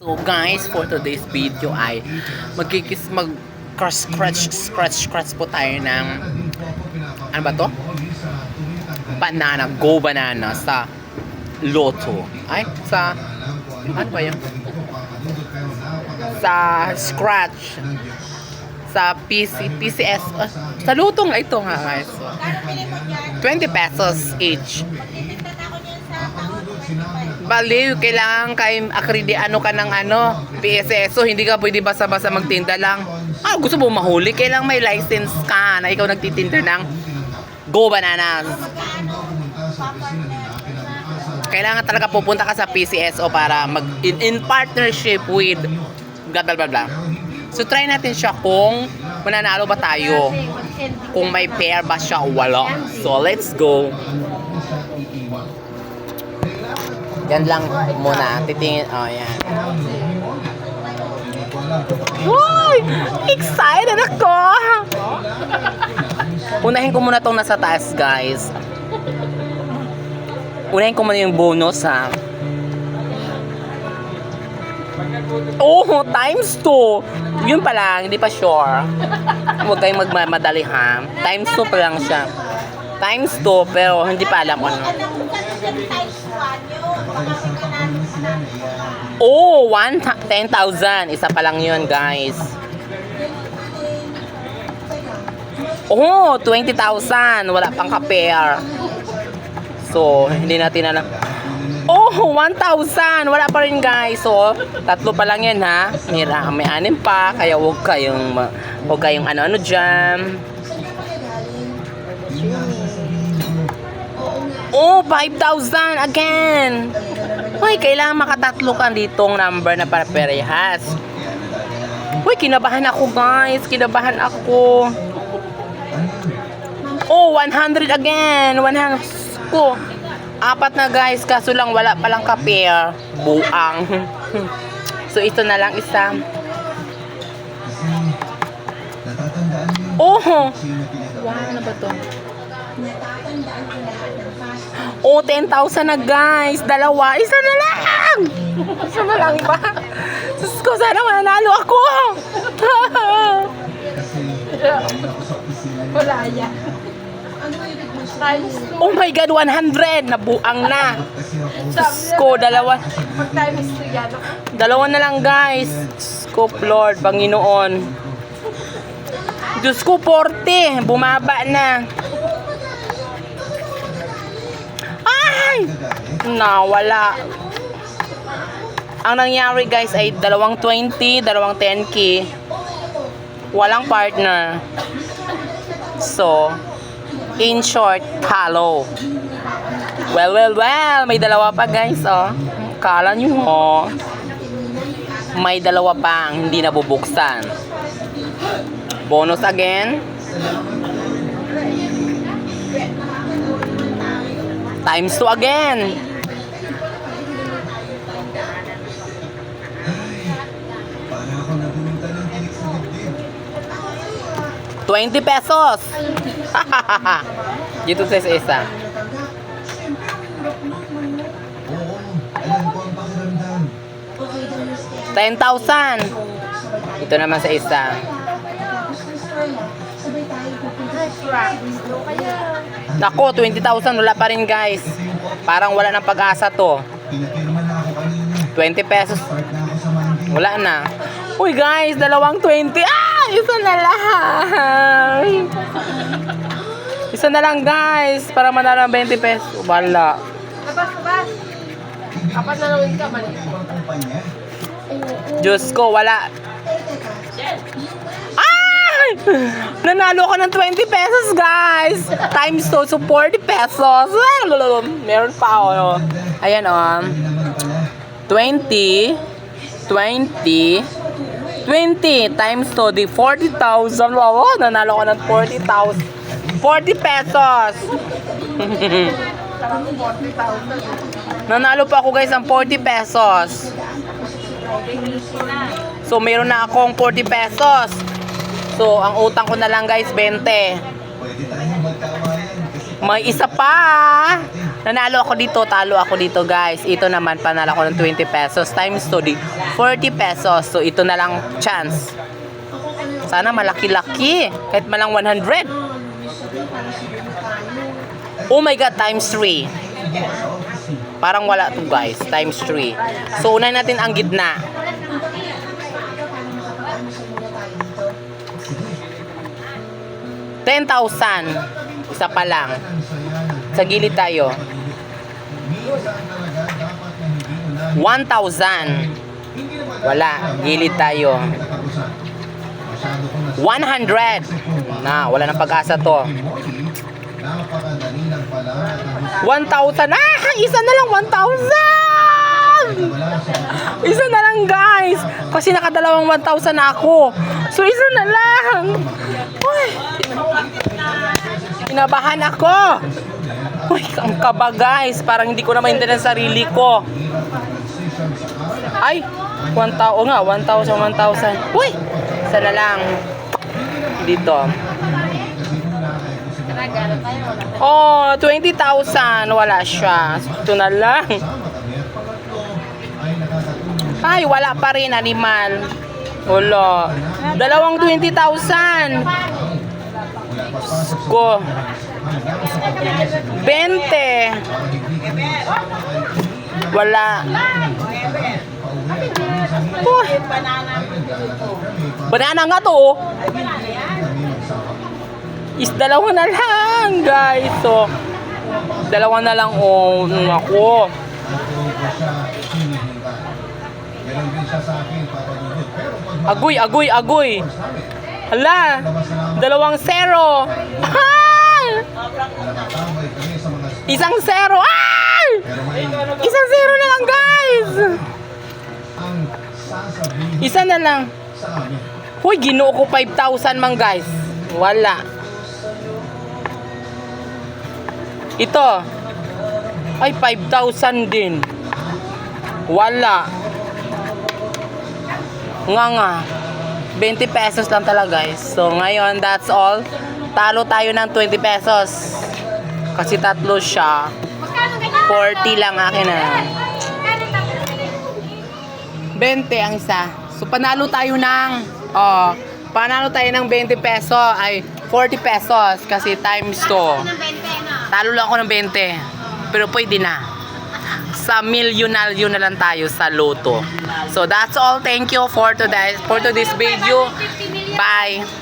So guys, for today's video ay magkikis mag scratch scratch scratch scratch po tayo ng ano ba to? Banana, go banana sa Lotto. Ay, sa ano ba yun? Sa scratch sa PC, PCS ah, sa Lotto ito nga guys. So, 20 pesos each. Baliw, kailangan kay akredi ano ka ng ano, PSS. So, hindi ka pwede basa-basa magtinda lang. Ah, gusto mo mahuli, kailangan may license ka na ikaw nagtitinda ng Go Bananas. Kailangan talaga pupunta ka sa PCSO para mag in, in partnership with blah blah blah blah. So try natin siya kung mananalo ba tayo. Kung may pair ba siya o wala. So let's go. Yan lang muna. Titingin. Oh, yan. Wow! Excited ako! Unahin ko muna tong nasa taas, guys. Unahin ko muna yung bonus, ha? Oh, times 2. Yun pa lang, hindi pa sure. Huwag kayong magmamadali ha. Times 2 pa lang siya. Times 2, pero hindi pa alam ko ano. Times 1, Oh, 10,000. Isa pa lang yun, guys. Oh, 20,000. Wala pang ka-pair. So, hindi natin alam. Oh, 1,000. Wala pa rin, guys. So, tatlo pa lang yan, ha? Mira, may anim pa. Kaya huwag kayong, huwag kayong ano-ano dyan. Oh, 5,000 again. Uy, kailangan makatatlo ka ditong number na para parehas. Uy, kinabahan ako guys. Kinabahan ako. Oh, 100 again. 100 ko. Apat na guys, kaso lang wala palang ka-pair. Buang. so, ito na lang isa. Oh! Wow, ano ba to? Oh, 10,000 na guys. Dalawa. Isa na lang. Isa na lang ba? Sus ko, sana manalo ako. Wala yan. Oh my God, 100. Nabuang na. Sus ko, dalawa. Pag times 2 yan, ako. Dalawa na lang guys. Diyos ko, Lord, Panginoon. Diyos ko, 40. Bumaba na. Ay! Nawala. Ang nangyari guys ay dalawang 20, dalawang 10k. Walang partner. So, in short, hollow. Well, well, well. May dalawa pa guys, oh. Kala nyo, oh. May dalawa pang hindi nabubuksan. Bonus again. Times 2 again. Twenty pesos. Dito sa isa. Ten thousand. Ito naman sa isa. Nako, 20,000 wala pa rin guys. Parang wala ng pag-asa to. 20 pesos. Wala na. Uy guys, dalawang 20. Ah! Isa na lang. Isa na lang guys. Para manalo ng 20 pesos. Wala. Labas, labas. Apat na lang ka, mali. Diyos ko, wala. Ay! Nanalo ko ng 20 pesos, guys! Times 2, so 40 pesos. Meron pa ako. oh. Ayan, oh. 20, 20, 20 times 2, di 40,000. Wow, nanalo ko ng 40,000. 40 pesos. Nanalo pa ako guys ng 40 pesos. So, meron na akong 40 pesos. So, ang utang ko na lang guys, 20. May isa pa. Nanalo ako dito, talo ako dito guys. Ito naman, panalo ako ng 20 pesos times 2, di 40 pesos. So, ito na lang chance. Sana malaki-laki. Kahit malang 100. Oh my God, times 3. Parang wala to guys, times 3. So, unahin natin ang gitna. Ten thousand. Isa pa lang. Sa gilid tayo. 1,000. Wala. Gilid tayo. 100. Na, wala nang pag-asa to. 1,000. Ah! Isa na lang 1,000! Isa na lang guys. Kasi nakadalawang 1,000 na ako. So isa na lang. Uy. Kinabahan ako. Uy, ang kaba guys. Parang hindi ko na maintindihan sarili ko. Ay, 1,000 o nga, 1,000, 1,000. Uy, isa na lang. Dito. Oh, 20,000. Wala siya. Ito na lang. Ay, wala pa rin, animal. Wala. Dalawang 20,000. Ko. 20. Wala. Oh. Banana nga to. oh. Is dalawa na lang, guys. So, dalawa na lang oh, mm, ako. Agoy, agoy, agoy. Hala, dalawang zero. Ah! Isang zero. Ah! Isang zero na lang, guys. Isa na lang. Hoy, ginoo ko 5,000 man, guys. Wala. Ito. Ay, 5,000 din. Wala. Nga nga. 20 pesos lang talaga guys. So ngayon, that's all. Talo tayo ng 20 pesos. Kasi tatlo siya. 40 lang akin na. 20 ang isa. So panalo tayo ng oh, panalo tayo ng 20 peso ay 40 pesos kasi times 2. Talo lang ako ng 20. Pero pwede na. Sa milyonaryo na lang tayo sa loto. So that's all. Thank you for today for today's video. Bye.